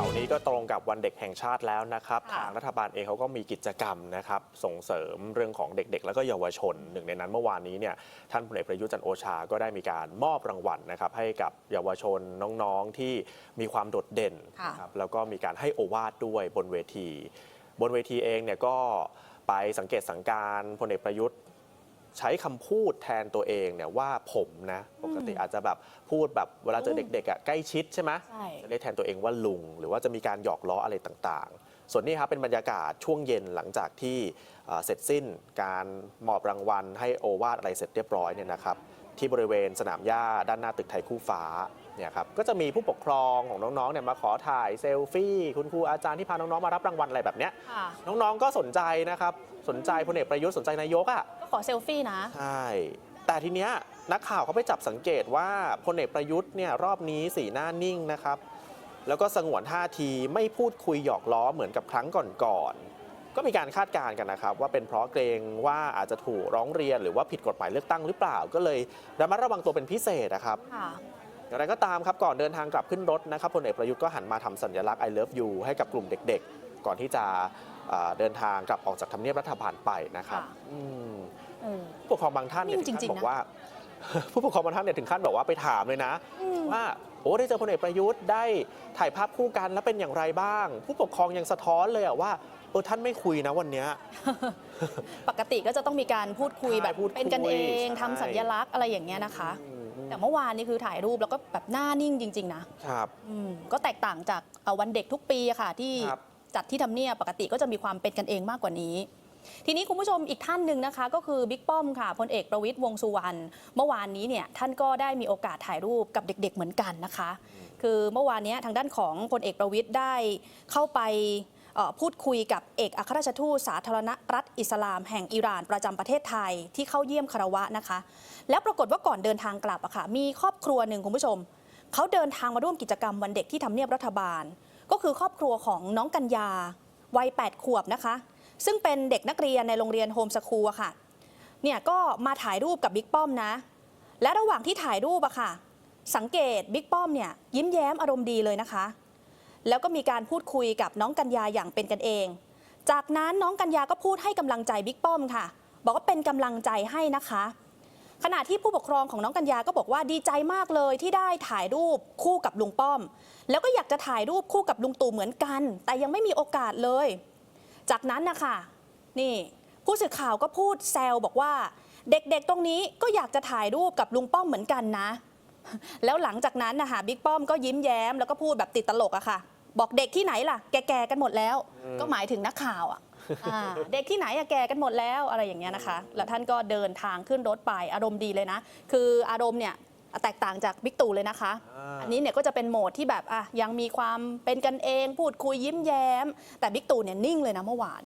สาร์นี้ก็ตรงกับวันเด็กแห่งชาติแล้วนะครับค่ะทางรัฐบาลเองเขาก็มีกิจกรรมนะครับส่งเสริมเรื่องของเด็ก ๆ แล้วก็เยาวชน หนึ่งในนั้นเมื่อวานนี้เนี่ยท่านพลเอกประยุทธ์จันทร์โอชาก็ได้มีการมอบรางวัลนะครับให้กับเยาวชนน้องๆที่มีความโดดเด่นค่ะนะครับแล้วก็มีการให้โอวาทด้วยบนเวที บนเวทีเองเนี่ยก็ไปสังเกตสังการพลเอกประยุทธ์ ใช้คำพูดแทนตัวเองเนี่ยว่าผมนะ ปกติอาจจะแบบพูดแบบเวลาเจอเด็กๆอะใกล้ชิดใช่ไหมใช่ จะเรียกแทนตัวเองว่าลุง หรือว่าจะมีการหยอกล้ออะไรต่างๆ ส่วนนี้ครับเป็นบรรยากาศช่วงเย็นหลังจากที่เอ่อเสร็จสิ้นการมอบรางวัลให้โอวาทอะไรเสร็จเรียบร้อยเนี่ยนะครับที่บริเวณสนามหญ้าด้านหน้าตึกไทยคู่ฟ้าเนี่ยครับก็จะมีผู้ปกครองของน้องๆเนี่ยมาขอถ่ายเซลฟี่คุณครูอาจารย์ที่พาน้องๆมารับรางวัลอะไรแบบเนี้ยค่ะน้องๆก็สนใจนะครับสนใจพลเอกประยุทธ์สนใจนายกอะก็ขอเซลฟี่นะใช่แต่ทีเนี้ยนักข่าวเขาไปจับสังเกตว่าพลเอกประยุทธ์เนี่ยรอบนี้สีหน้านิ่งนะครับ แล้วก็สงวนท่าทีไม่พูดคุยหยอกล้อเหมือนกับครั้งก่อนๆ ก็มีการคาดการณ์กันนะครับ ว่าเป็นเพราะเกรงว่าอาจจะถูกร้องเรียนหรือว่าผิดกฎหมายเลือกตั้งหรือเปล่า ก็เลยระมัดระวังตัวเป็นพิเศษนะครับค่ะอย่างไรก็ตามครับก่อนเดินทางกลับขึ้นรถนะครับพลเอกประยุทธ์ก็หันมาทำสัญลักษณ์ I love you ให้กับกลุ่มเด็กๆ ก่อนที่จะเอ่อเดินทางกลับออกจากทำเนียบรัฐบาลไปนะครับค่ะอืมเออผู้ปกครองบางท่านเนี่ยนิ่งถึงขั้จรินงๆบอนะกว่า ผู้ปกครองบางท่านเนี่ยถึงขั้นบอกว่าไปถามเลยนะอืมว่าโอ้ได้เจอพลเอกประยุทธ์ได้ถ่ายภาพคู่กันแล้วเป็นอย่างไรบ้าง ผู้ปกครองยังสะท้อนเลยอะว่าเออท่านไม่คุยนะวันเนี้ย ปกติก็จะต้องมีการพูดคุยใช่แบบพูดคุยเป็นกันเองใช่ ทำสัญลักษณ์อะไรอย่างเงี้ยนะคะอืมอืมแต่เมื่อวานนี้คือถ่ายรูปแล้วก็แบบหน้านิ่งจริง ๆ นะครับ อืมก็แตกต่างจากเอ่อวันเด็กทุกปีอะค่ะ ที่ครับ จัดที่ทำเนียบปกติก็จะมีความเป็นกันเองมากกว่านี้ ทีนี้คุณผู้ชมอีกท่านหนึ่งนะคะ ก็คือบิ๊กป้อมค่ะพลเอกประวิตยวงสุวรรณเมื่อวานนี้เนี่ยท่านก็ได้มีโอกาสถ่ายรูปกับเด็ก ๆ เหมือนกันนะคะ คือเมื่อวานนี้ทางด้านของพลเอกประวิตยได้เข้าไปพูดคุยกับเอกอัครราชทูตสาธารณรัฐอิสลามแห่งอิหร่านประจำประเทศไทยที่เข้าเยี่ยมคารวะนะคะ แล้วปรากฏว่าก่อนเดินทางกลับอะค่ะมีครอบครัวหนึ่งคุณผู้ชมเขาเดินทางมาร่วมกิจกรรมวันเด็กที่ทำเนียบรัฐบาล ก็คือครอบครัวของน้องกัญญาวัย8ขวบนะคะ ซึ่งเป็นเด็กนักเรียนในโรงเรียนโฮมสคูลอะค่ะ เนี่ยก็มาถ่ายรูปกับบิ๊กป้อมนะ และระหว่างที่ถ่ายรูปอะค่ะ สังเกตบิ๊กป้อมเนี่ยยิ้มแย้มอารมณ์ดีเลยนะคะ แล้วก็มีการพูดคุยกับน้องกัญญาอย่างเป็นกันเอง จากนั้นน้องกัญญาก็พูดให้กำลังใจบิ๊กป้อมค่ะ บอกว่าเป็นกำลังใจให้นะคะ ขณะที่ผู้ปกครองของน้องกัญญาก็บอกว่าดีใจมากเลยที่ได้ถ่ายรูปคู่กับลุงป้อม แล้วก็อยากจะถ่ายรูปคู่กับลุงตู่เหมือนกัน แต่ยังไม่มีโอกาสเลย จากนั้นนะคะนี่ผู้สื่อข่าวก็พูดแซวบอกว่า เด็กๆตรงนี้ก็อยากจะถ่ายรูปกับลุงป้อมเหมือนกันนะ แล้วหลังจากนั้นนะคะบิ๊กป้อมก็ยิ้มแย้มแล้วก็พูดแบบติดตลกอะค่ะ บอกเด็กที่ไหนล่ะ แก่ๆกันหมดแล้ว ก็หมายถึงนักข่าวอะอ่าเด็กที่ไหนอะแก่กันหมดแล้วอะไรอย่างเงี้ยนะคะ แล้วท่านก็เดินทางขึ้นรถไปอารมณ์ดีเลยนะ คืออารมณ์เนี่ย แตกต่างจากบิ๊กตู่เลยนะคะอ่าอันนี้เนี่ยก็จะเป็นโหมดที่แบบอะยังมีความเป็นกันเอง พูดคุยยิ้มแย้ม แต่บิ๊กตู่เนี่ยนิ่งเลยนะเมื่อวาน